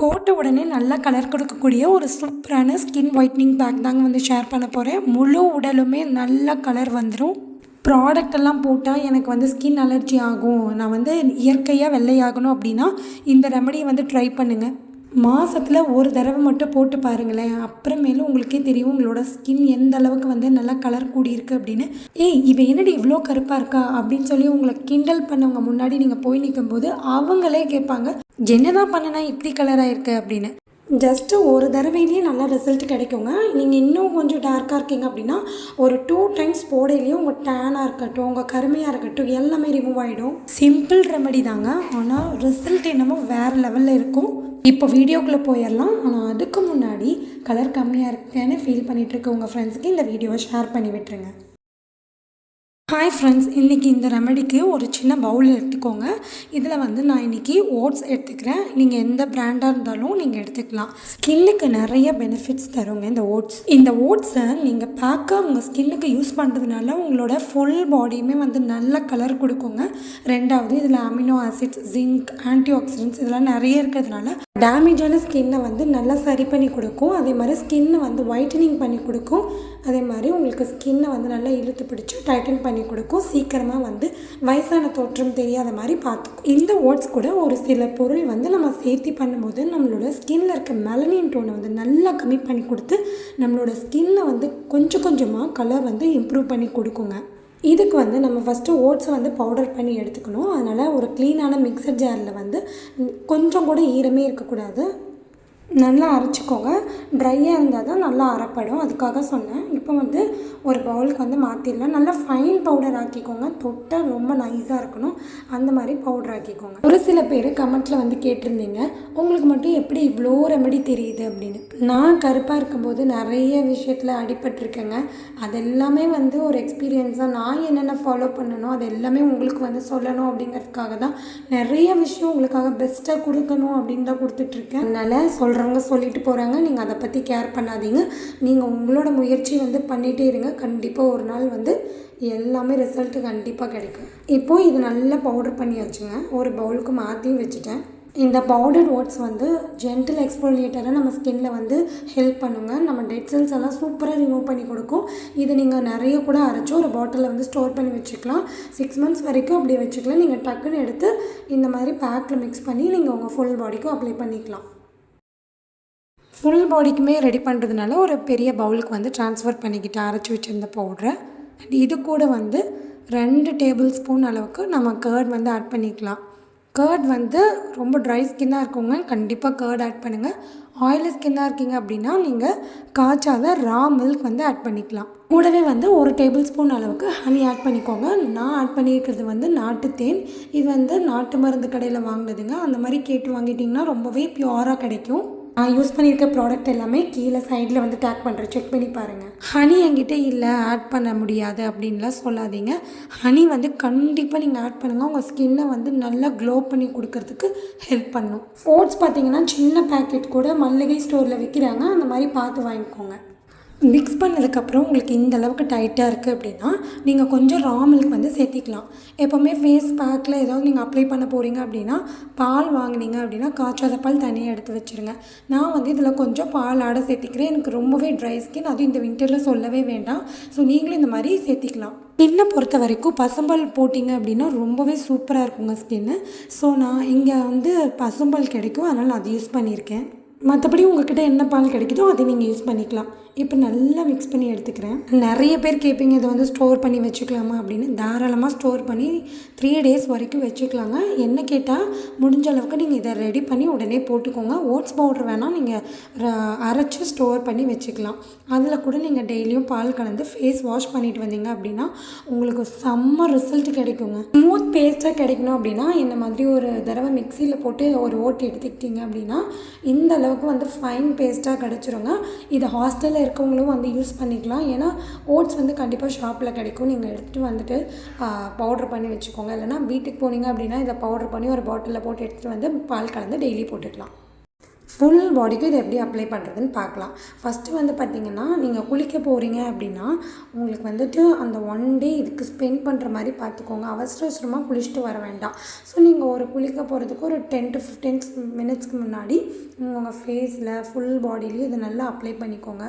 போட்ட உடனே நல்லா கலர் கொடுக்கக்கூடிய ஒரு சூப்பரான ஸ்கின் ஒயிட்னிங் பேக் தாங்க வந்து ஷேர் பண்ண போகிறேன் முழு உடலுமே நல்ல கலர் வந்துடும் ப்ராடக்ட் எல்லாம் போட்டால் எனக்கு வந்து ஸ்கின் அலர்ஜி ஆகும். நான் வந்து இயற்கையாக வெள்ளையாகணும் அப்படின்னா இந்த ரெமடியை வந்து ட்ரை பண்ணுங்கள் மாதத்தில் ஒரு தடவை மட்டும் போட்டு பாருங்களேன். அப்புறமேலும் உங்களுக்கே தெரியும் உங்களோட ஸ்கின் எந்த அளவுக்கு வந்து நல்லா கலர் கூடியிருக்கு அப்படின்னு. ஏய் இவன் என்னடி இவ்வளோ கருப்பாக இருக்கா? அப்படின்னு சொல்லி உங்களை கிண்டல் பண்ணவங்க முன்னாடி நீங்கள் போய் நிற்கும்போது அவங்களே கேட்பாங்க என்னதான் பண்ணனா? இப்படி கலராக இருக்கு அப்படின்னு. ஜஸ்ட்டு ஒரு தடவையிலேயே நல்ல ரிசல்ட் கிடைக்குங்க. நீங்கள் இன்னும் கொஞ்சம் டார்க்காக இருக்கீங்க அப்படின்னா ஒரு டூ டைம்ஸ் போடையிலேயே உங்கள் டேனாக இருக்கட்டும் உங்கள் கருமையாக இருக்கட்டும் எல்லாமே ரிமூவ் ஆகிடும் சிம்பிள் ரெமடி தாங்க. ஆனால் ரிசல்ட் என்னமோ வேறு லெவலில் இருக்கும். இப்போ வீடியோக்குள்ளே போயிடலாம். ஆனால் அதுக்கு முன்னாடி கலர் கம்மியாக இருக்கேன்னு ஃபீல் பண்ணிகிட்ருக்க உங்கள் ஃப்ரெண்ட்ஸ்க்கு இந்த வீடியோவை ஷேர் பண்ணி விட்டுருங்க. ஹாய் ஃப்ரெண்ட்ஸ் இன்றைக்கி இந்த ரெமடிக்கு ஒரு சின்ன பவுல் எடுத்துக்கோங்க. இதில் வந்து நான் இன்றைக்கி ஓட்ஸ் எடுத்துக்கிறேன். நீங்கள் எந்த பிராண்டாக இருந்தாலும் நீங்கள் எடுத்துக்கலாம். ஸ்கின்னுக்கு நிறைய பெனிஃபிட்ஸ் தருங்க இந்த ஓட்ஸ் இந்த ஓட்ஸை நீங்கள் பேக்காக உங்கள் ஸ்கின்னுக்கு யூஸ் பண்ணுறதுனால உங்களோட ஃபுல் பாடியுமே வந்து நல்ல கலர் கொடுக்குங்க. ரெண்டாவது இதில் amino acids zinc antioxidants இதெல்லாம் நிறைய இருக்கிறதுனால டேமேஜான ஸ்கின்னை வந்து நல்லா சரி பண்ணி கொடுக்கும். அதே மாதிரி ஸ்கின்னை வந்து ஒயிட்டனிங் பண்ணி கொடுக்கும். அதே மாதிரி உங்களுக்கு ஸ்கின்னை வந்து நல்லா இழுத்து பிடிச்சி டைட்டன் பண்ணி கொடுக்கும். சீக்கிரமாக வந்து வயசான தோற்றம் தெரியாத மாதிரி பார்த்துக்கும். இந்த ஓட்ஸ் கூட ஒரு சில பொருள் வந்து நம்ம சேர்த்தி பண்ணும்போது நம்மளோட ஸ்கின்னில் இருக்க மெலனின் டோனை வந்து நல்லா கம்மி பண்ணி கொடுத்து நம்மளோட ஸ்கின்னை வந்து கொஞ்சம் கொஞ்சமாக கலர் வந்து இம்ப்ரூவ் பண்ணி கொடுக்குங்க. இதுக்கு வந்து நம்ம ஃபஸ்ட்டு ஓட்ஸை வந்து பவுடர் பண்ணி எடுத்துக்கணும். அதனால் ஒரு க்ளீனான மிக்சர் ஜாரில் வந்து கொஞ்சம் கூட ஈரமே இருக்கக்கூடாது. நல்லா அரைச்சிக்கோங்க. ட்ரையாக இருந்தால் தான் நல்லா அரைப்படும். அதுக்காக சொன்னேன். இப்போ வந்து ஒரு பவுலுக்கு வந்து மாற்றிடலாம் நல்லா ஃபைன் பவுடர் ஆக்கிக்கோங்க. தொட்டால் ரொம்ப நைஸாக இருக்கணும். அந்த மாதிரி பவுடர் ஆக்கிக்கோங்க. ஒரு சில பேர் கமெண்ட்டில் வந்து கேட்டிருந்தீங்க. உங்களுக்கு மட்டும் எப்படி இவ்வளோ ரெமெடி தெரியுது? அப்படின்னு. நான் கருப்பாக இருக்கும்போது நிறைய விஷயத்தில் அடிபட்டிருக்கேங்க. அதெல்லாமே வந்து ஒரு எக்ஸ்பீரியன்ஸாக நான் என்னென்ன ஃபாலோ பண்ணணும் அது எல்லாமே உங்களுக்கு வந்து சொல்லணும் அப்படிங்கிறதுக்காக தான் நிறைய விஷயம் உங்களுக்காக பெஸ்ட்டாக கொடுக்கணும் அப்படின்னு தான் கொடுத்துட்ருக்கேன் அதனால் சொல்கிறேன் சொல்கிறவங்க சொல்லிட்டு போகிறாங்க நீங்கள் அதை பற்றி கேர் பண்ணாதீங்க. நீங்கள் உங்களோட முயற்சி வந்து பண்ணிகிட்டே இருங்க. கண்டிப்பாக ஒரு நாள் வந்து எல்லாமே ரிசல்ட்டு கண்டிப்பாக கிடைக்கும். இப்போது இது நல்லா பவுடர் பண்ணி வச்சுங்க ஒரு பவுலுக்கு மாற்றியும் வச்சுட்டேன். இந்த பவுடர் ஓட்ஸ் வந்து ஜென்டில் எக்ஸ்போலியேட்டரை நம்ம ஸ்கின்ல வந்து ஹெல்ப் பண்ணுங்க. நம்ம டெட் செல்ஸ் எல்லாம் சூப்பராக ரிமூவ் பண்ணி கொடுக்கும். இது நீங்கள் நிறைய கூட அரைச்சி ஒரு பாட்டிலில் வந்து ஸ்டோர் பண்ணி வச்சுக்கலாம். சிக்ஸ் மந்த்ஸ் வரைக்கும் அப்படி வச்சுக்கலாம். நீங்கள் டக்குன்னு எடுத்து இந்த மாதிரி பேக்கில் மிக்ஸ் பண்ணி நீங்கள் உங்கள் ஃபுல் பாடிக்கும் அப்ளை பண்ணிக்கலாம். ஃபுல் பாடிக்குமே ரெடி பண்ணுறதுனால ஒரு பெரிய பவுலுக்கு வந்து ட்ரான்ஸ்ஃபர் பண்ணிக்கிட்டு அரைச்சி வச்சுருந்த பவுட்ரை அண்ட் இது கூட வந்து ரெண்டு டேபிள் ஸ்பூன் அளவுக்கு நம்ம கேர்ட் வந்து ஆட் பண்ணிக்கலாம். கேர்ட் வந்து ரொம்ப ட்ரை ஸ்கின்னாக இருக்கவங்க கண்டிப்பாக கேர்ட் ஆட் பண்ணுங்கள் ஆயிலி ஸ்கின்னாக இருக்கீங்க அப்படின்னா நீங்கள் காய்ச்சாத ரா மில்க் வந்து ஆட் பண்ணிக்கலாம். கூடவே வந்து ஒரு டேபிள் ஸ்பூன் அளவுக்கு ஹனி ஆட் பண்ணிக்கோங்க. நான் ஆட் பண்ணியிருக்கிறது வந்து நாட்டு தேன். இது வந்து நாட்டு மருந்து கடையில் வாங்கினதுங்க. அந்த மாதிரி கேட்டு வாங்கிட்டிங்கன்னா ரொம்பவே பியூராக கிடைக்கும். நான் யூஸ் பண்ணியிருக்க ப்ராடக்ட் எல்லாமே கீழே சைடில் வந்து டேக் பண்ணுறேன் செக் பண்ணி பாருங்கள் ஹனி என்கிட்ட இல்லை ஆட் பண்ண முடியாது அப்படின்லாம் சொல்லாதீங்க. ஹனி வந்து கண்டிப்பாக நீங்கள் ஆட் பண்ணுங்கள் உங்கள் ஸ்கின்னை வந்து நல்லா க்ளோ பண்ணி கொடுக்கறதுக்கு ஹெல்ப் பண்ணும். ஓட்ஸ் பார்த்தீங்கன்னா சின்ன பேக்கெட் கூட மல்லிகை ஸ்டோரில் விற்கிறாங்க அந்த மாதிரி பார்த்து வாங்கிக்கோங்க. மிக்ஸ் பண்ணதுக்கப்புறம் உங்களுக்கு இந்த அளவுக்கு டைட்டாக இருக்குது அப்படின்னா நீங்கள் கொஞ்சம் ரா மில்க் வந்து சேர்த்திக்கலாம். எப்போவுமே ஃபேஸ் பேக்கில் ஏதாவது நீங்கள் அப்ளை பண்ண போகிறீங்க அப்படின்னா பால் வாங்கினீங்க அப்படின்னா காய்ச்சாத பால் தனியாக எடுத்து வச்சுருங்க. நான் வந்து இதில் கொஞ்சம் பால் ஆட சேர்த்திக்கிறேன். எனக்கு ரொம்பவே ட்ரை ஸ்கின் அதுவும் இந்த வின்டரில் சொல்லவே வேண்டாம். ஸோ நீங்களும் இந்த மாதிரி சேர்த்திக்கலாம். ஸ்கின்னை பொறுத்த வரைக்கும் பசும்பால் போட்டிங்க அப்படின்னா ரொம்பவே சூப்பராக இருக்குங்க ஸ்கின்னு ஸோ நான் இங்கே வந்து பசும்பால் கிடைக்கும். அதனால் நான் அது யூஸ் பண்ணியிருக்கேன். மற்றபடி உங்ககிட்ட என்ன பால் கிடைக்குதோ அதை நீங்கள் யூஸ் பண்ணிக்கலாம். இப்போ நல்லா மிக்ஸ் பண்ணி எடுத்துக்கிறேன். நிறைய பேர் கேட்பீங்க இதை வந்து ஸ்டோர் பண்ணி வச்சுக்கலாமா அப்படின்னு. தாராளமாக ஸ்டோர் பண்ணி த்ரீ டேஸ் வரைக்கும் வச்சுக்கலாங்க. என்ன கேட்டால் முடிஞ்ச அளவுக்கு நீங்கள் இதை ரெடி பண்ணி உடனே போட்டுக்கோங்க. ஓட்ஸ் பவுடர் வேணால் நீங்கள் அரைச்சி ஸ்டோர் பண்ணி வச்சுக்கலாம். அதில் கூட நீங்கள் டெய்லியும் பால் கலந்து ஃபேஸ் வாஷ் பண்ணிட்டு வந்தீங்க அப்படின்னா உங்களுக்கு செம்ம ரிசல்ட் கிடைக்குங்க. ஸ்மூத் பேஸ்ட்டாக கிடைக்கணும் அப்படின்னா இந்த மாதிரி ஒரு தடவை மிக்சியில் போட்டு ஒரு ஓட்டு எடுத்துக்கிட்டீங்க அப்படின்னா இந்த அளவுக்கு வந்து ஃபைன் பேஸ்ட்டாக கிடச்சிருங்க. இதை ஹாஸ்டலில் இருக்கவங்களும் வந்து யூஸ் பண்ணிக்கலாம். ஏன்னா ஓட்ஸ் வந்து கண்டிப்பாக ஷாப்பில் கிடைக்கும். நீங்கள் எடுத்துகிட்டு வந்துட்டு பவுடர் பண்ணி வச்சுக்கோங்க. இல்லைனா வீட்டுக்கு போனீங்க அப்படின்னா இதை பவுடர் பண்ணி ஒரு பாட்டிலில் போட்டு எடுத்துகிட்டு வந்து பால் கலந்து டெய்லி போட்டுக்கலாம். ஃபுல் பாடிக்கு இதை எப்படி அப்ளை பண்ணுறதுன்னு பார்க்கலாம். ஃபஸ்ட்டு வந்து பார்த்திங்கன்னா நீங்கள் குளிக்க போகிறீங்க அப்படின்னா உங்களுக்கு வந்துட்டு அந்த ஒன் டே இதுக்கு ஸ்பெண்ட் பண்ணுற மாதிரி பார்த்துக்கோங்க. அவசர அவசரமாக குளிச்சுட்டு வர வேண்டாம். ஸோ நீங்கள் ஒரு குளிக்க போகிறதுக்கு ஒரு டென் டு ஃபிஃப்டீன் மினிட்ஸ்க்கு முன்னாடி உங்கள் ஃபேஸில் ஃபுல் பாடிலையும் இதை நல்லா அப்ளை பண்ணிக்கோங்க.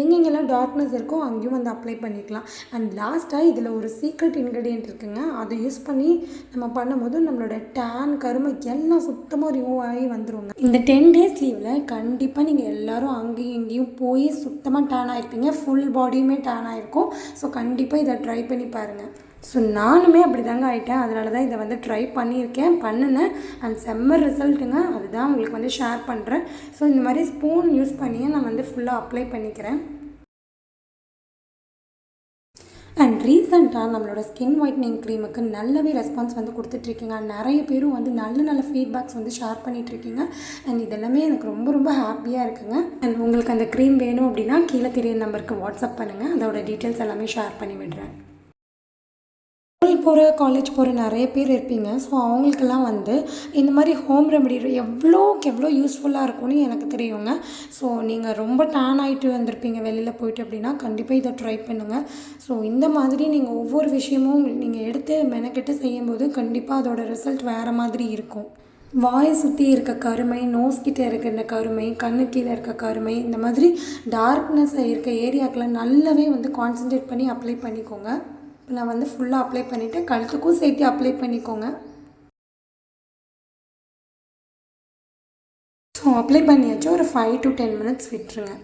எங்கெங்கெல்லாம் டார்க்னஸ் இருக்கோ அங்கேயும் வந்து அப்ளை பண்ணிக்கலாம். அண்ட் லாஸ்ட்டாக இதில் ஒரு சீக்ரெட் இன்க்ரீடியன்ட் இருக்குங்க. அதை யூஸ் பண்ணி நம்ம பண்ணும்போது நம்மளோட டேன் கருமை எல்லாம் சுத்தமாக ரிமூவ் ஆகி வந்துருங்க. இந்த டென் டேஸ் லீவில் கண்டிப்பாக நீங்கள் எல்லோரும் அங்கேயும் இங்கேயும் போய் சுத்தமாக டேன் ஆகிருப்பீங்க ஃபுல் பாடியுமே டேன் ஆகிருக்கும் ஸோ கண்டிப்பாக இதை ட்ரை பண்ணி பாருங்கள் ஸோ நானுமே அப்படி தாங்க ஆகிட்டேன் அதனால தான் இதை வந்து ட்ரை பண்ணியிருக்கேன் பண்ணினேன். அண்ட் செம்ம ரிசல்ட்டுங்க அதுதான் உங்களுக்கு வந்து ஷேர் பண்ணுறேன் ஸோ இந்த மாதிரி ஸ்பூன் யூஸ் பண்ணியே நான் வந்து ஃபுல்லாக அப்ளை பண்ணிக்கிறேன். அண்ட் ரீசெண்டாக நம்மளோட ஸ்கின் ஒயிட்னிங் க்ரீமுக்கு நல்லாவே ரெஸ்பான்ஸ் வந்து கொடுத்துட்ருக்கீங்க. நிறைய பேரும் வந்து நல்ல நல்ல ஃபீட்பேக்ஸ் வந்து ஷேர் பண்ணிகிட்ருக்கீங்க அண்ட் இதெல்லாமே எனக்கு ரொம்ப ரொம்ப ஹாப்பியாக இருக்குங்க. அண்ட் உங்களுக்கு அந்த க்ரீம் வேணும் அப்படின்னா கீழே தெரிய நம்பருக்கு வாட்ஸ்அப் பண்ணுங்கள் அதோட டீட்டெயில்ஸ் எல்லாமே ஷேர் பண்ணி விடுறேன். ஸ்கூல் போகிற காலேஜ் போகிற நிறைய பேர் இருப்பீங்க. ஸோ அவங்களுக்கெல்லாம் வந்து இந்த மாதிரி ஹோம் ரெமெடி எவ்வளோக்கு எவ்வளோ யூஸ்ஃபுல்லாக இருக்கும்னு எனக்கு தெரியுங்க. ஸோ நீங்கள் ரொம்ப டேன் ஆகிட்டு வந்திருப்பீங்க வெளியில் போயிட்டு அப்படின்னா கண்டிப்பாக இதை ட்ரை பண்ணுங்கள் ஸோ இந்த மாதிரி நீங்கள் ஒவ்வொரு விஷயமும் நீங்கள் எடுத்து மெனக்கெட்டு செய்யும்போது கண்டிப்பாக அதோட ரிசல்ட் வேறு மாதிரி இருக்கும். வாயை சுற்றி இருக்க கருமை நோஸ் கிட்டே இருக்க இந்த கருமை கண்ணு கீழே இருக்க கருமை இந்த மாதிரி டார்க்னஸ் இருக்க ஏரியாக்கெலாம் நல்லாவே வந்து கான்சன்ட்ரேட் பண்ணி அப்ளை பண்ணிக்கோங்க. நான் வந்து ஃபுல்லாக அப்ளை பண்ணிவிட்டு கழுத்துக்கும் சேர்த்து அப்ளை பண்ணிக்கோங்க. ஸோ அப்ளை பண்ணியாச்சு. ஒரு ஃபைவ் டு டென் மினிட்ஸ் விட்டுருங்க.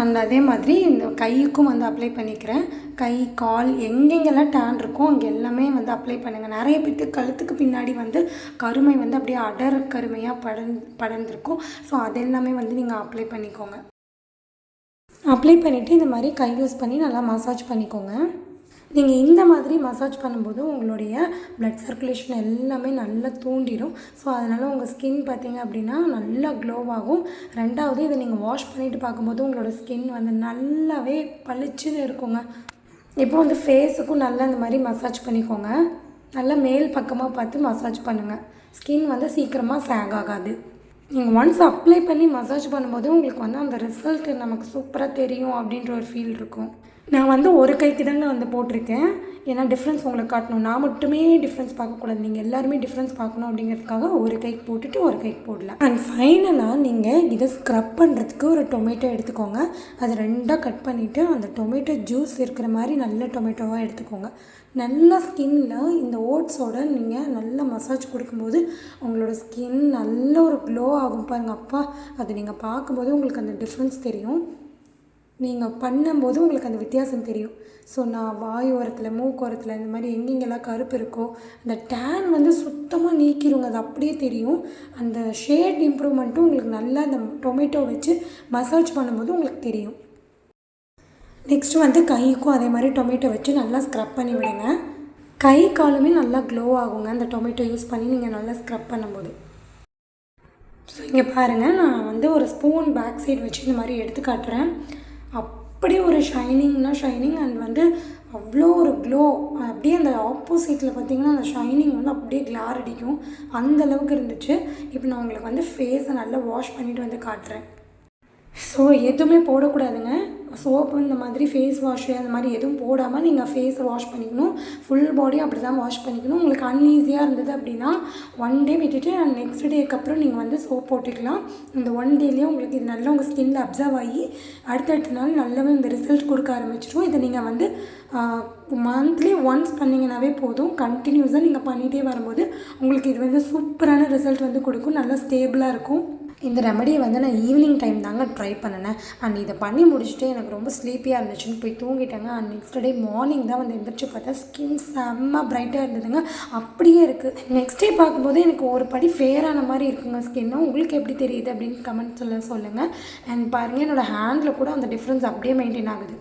அண்ட் அதே மாதிரி இந்த கைக்கும் வந்து அப்ளை பண்ணிக்கிறேன். கை கால் எங்கெங்கெல்லாம் டேன் இருக்கோ அங்கே எல்லாமே வந்து அப்ளை பண்ணுங்கள் நிறைய பேர்த்துக்கு கழுத்துக்கு பின்னாடி வந்து கருமை வந்து அப்படியே அடர் கருமையாக படந் படர்ந்துருக்கும். ஸோ அதெல்லாமே வந்து நீங்கள் அப்ளை பண்ணிக்கோங்க. அப்ளை பண்ணிவிட்டு இந்த மாதிரி கை யூஸ் பண்ணி நல்லா மசாஜ் பண்ணிக்கோங்க. நீங்கள் இந்த மாதிரி மசாஜ் பண்ணும்போது உங்களுடைய ப்ளட் சர்க்குலேஷன் எல்லாமே நல்லா தூண்டிடும். ஸோ அதனால் உங்கள் ஸ்கின் பார்த்திங்க அப்படின்னா நல்லா க்ளோவாகும் ரெண்டாவது இதை நீங்கள் வாஷ் பண்ணிவிட்டு பார்க்கும்போது உங்களோட ஸ்கின் வந்து நல்லாவே பளிச்சுன்னு இருக்குங்க. இப்போ வந்து ஃபேஸுக்கும் நல்லா இந்த மாதிரி மசாஜ் பண்ணிக்கோங்க. நல்லா மேல் பக்கமாக பார்த்து மசாஜ் பண்ணுங்கள் ஸ்கின் வந்து சீக்கிரமாக சேக் ஆகாது. நீங்கள் ஒன்ஸ் அப்ளை பண்ணி மசாஜ் பண்ணும்போது உங்களுக்கு வந்து அந்த ரிசல்ட் நமக்கு சூப்பராக தெரியும் அப்படின்ற ஒரு ஃபீல் இருக்கும். நான் வந்து ஒரு கைக்கு தாங்க வந்து போட்டிருக்கேன். ஏன்னா டிஃப்ரென்ஸ் உங்களுக்கு காட்டணும். நான் மட்டுமே டிஃப்ரென்ஸ் பார்க்கக்கூடாது நீங்கள் எல்லாருமே டிஃப்ரென்ஸ் பார்க்கணும் அப்படிங்கிறதுக்காக ஒரு கைக்கு போட்டுட்டு ஒரு கைக்கு போடல அண்ட் ஃபைனலாக நீங்கள் இதை ஸ்க்ரப் பண்ணுறதுக்கு ஒரு டொமேட்டோ எடுத்துக்கோங்க. அது ரெண்டாக கட் பண்ணிவிட்டு அந்த டொமேட்டோ ஜூஸ் இருக்கிற மாதிரி நல்ல டொமேட்டோவாக எடுத்துக்கோங்க. நல்ல ஸ்கின்னில் இந்த ஓட்ஸோட நீங்கள் நல்ல மசாஜ் கொடுக்கும்போது உங்களோட ஸ்கின் நல்ல ஒரு க்ளோ ஆகும் பாருங்கள் அப்பா. அது நீங்கள் பார்க்கும்போது உங்களுக்கு அந்த டிஃப்ரென்ஸ் தெரியும். நீங்கள் பண்ணும்போது உங்களுக்கு அந்த வித்தியாசம் தெரியும். ஸோ நான் வாய் ஓரத்தில் மூக்கோரத்தில் இந்த மாதிரி எங்கெங்கெல்லாம் கருப்பு இருக்கோ அந்த டேன் வந்து சுத்தமாக நீக்கிடுங்க அது அப்படியே தெரியும். அந்த ஷேட் இம்ப்ரூவ்மெண்ட்டும் உங்களுக்கு நல்லா அந்த டொமேட்டோ வச்சு மசாஜ் பண்ணும்போது உங்களுக்கு தெரியும். நெக்ஸ்ட்டு வந்து கைக்கும் அதே மாதிரி டொமேட்டோ வச்சு நல்லா ஸ்க்ரப் பண்ணி விடுங்க. கை காலுமே நல்லா க்ளோ ஆகுங்க. அந்த டொமேட்டோ யூஸ் பண்ணி நீங்கள் நல்லா ஸ்க்ரப் பண்ணும்போது. ஸோ இங்கே பாருங்கள் நான் வந்து ஒரு ஸ்பூன் பேக் சைடு வச்சு இந்த மாதிரி எடுத்து காட்டுறேன். அப்படியே ஒரு ஷைனிங்னா ஷைனிங் அண்ட் வந்து அவ்வளோ ஒரு க்ளோ அப்படியே அந்த ஆப்போசிட்டில் பார்த்தீங்கன்னா அந்த ஷைனிங் வந்து அப்படியே கிளார் அடிக்கும். அந்த அளவுக்கு இருந்துச்சு. இப்போ நான் உங்களுக்கு வந்து ஃபேஸை நல்லா வாஷ் பண்ணிவிட்டு வந்து காட்டுறேன். ஸோ எதுவுமே போடக்கூடாதுங்க. சோப்பு இந்த மாதிரி ஃபேஸ் வாஷு அந்த மாதிரி எதுவும் போடாமல் நீங்கள் ஃபேஸை வாஷ் பண்ணிக்கணும். ஃபுல் பாடியும் அப்படி தான் வாஷ் பண்ணிக்கணும். உங்களுக்கு அன்ஈஸியாக இருந்தது அப்படின்னா ஒன் டே விட்டுட்டு நெக்ஸ்ட் டேக்கு அப்புறம் நீங்கள் வந்து சோப் போட்டுக்கலாம். இந்த ஒன் டேலேயே உங்களுக்கு இது நல்லா உங்கள் ஸ்கின்னில் அப்சர்வ் ஆகி அடுத்தடுத்த நாள் நல்லாவே இந்த ரிசல்ட் கொடுக்க ஆரம்பிச்சிடும். இதை நீங்கள் வந்து மந்த்லி ஒன்ஸ் பண்ணிங்கனாவே போதும். கண்டினியூஸாக நீங்கள் பண்ணிகிட்டே வரும்போது உங்களுக்கு இது வந்து சூப்பரான ரிசல்ட் வந்து கொடுக்கும். நல்லா ஸ்டேபிளாக இருக்கும். இந்த ரெமடியை வந்து நான் ஈவினிங் டைம் தாங்க ட்ரை பண்ணினேன். அண்ட் இதை பண்ணி முடிச்சுட்டு எனக்கு ரொம்ப ஸ்லீப்பியாக இருந்துச்சுன்னு போய் தூங்கிட்டேங்க. அண்ட் நெக்ஸ்ட் டே மார்னிங் தான் வந்து எந்திரிச்சு பார்த்தா ஸ்கின் செம்ம ப்ரைட்டாக இருந்ததுங்க. அப்படியே இருக்குது நெக்ஸ்ட் டே பார்க்கும்போது எனக்கு ஒரு படி ஃபேரான மாதிரி இருக்குங்க. ஸ்கின்னு உங்களுக்கு எப்படி தெரியுது அப்படின்னு கமெண்ட் சொல்ல சொல்லுங்கள் அண்ட் பாருங்கள் என்னோடய ஹேண்டில் கூட அந்த டிஃப்ரென்ஸ் அப்படியே மெயின்டைன் ஆகுது.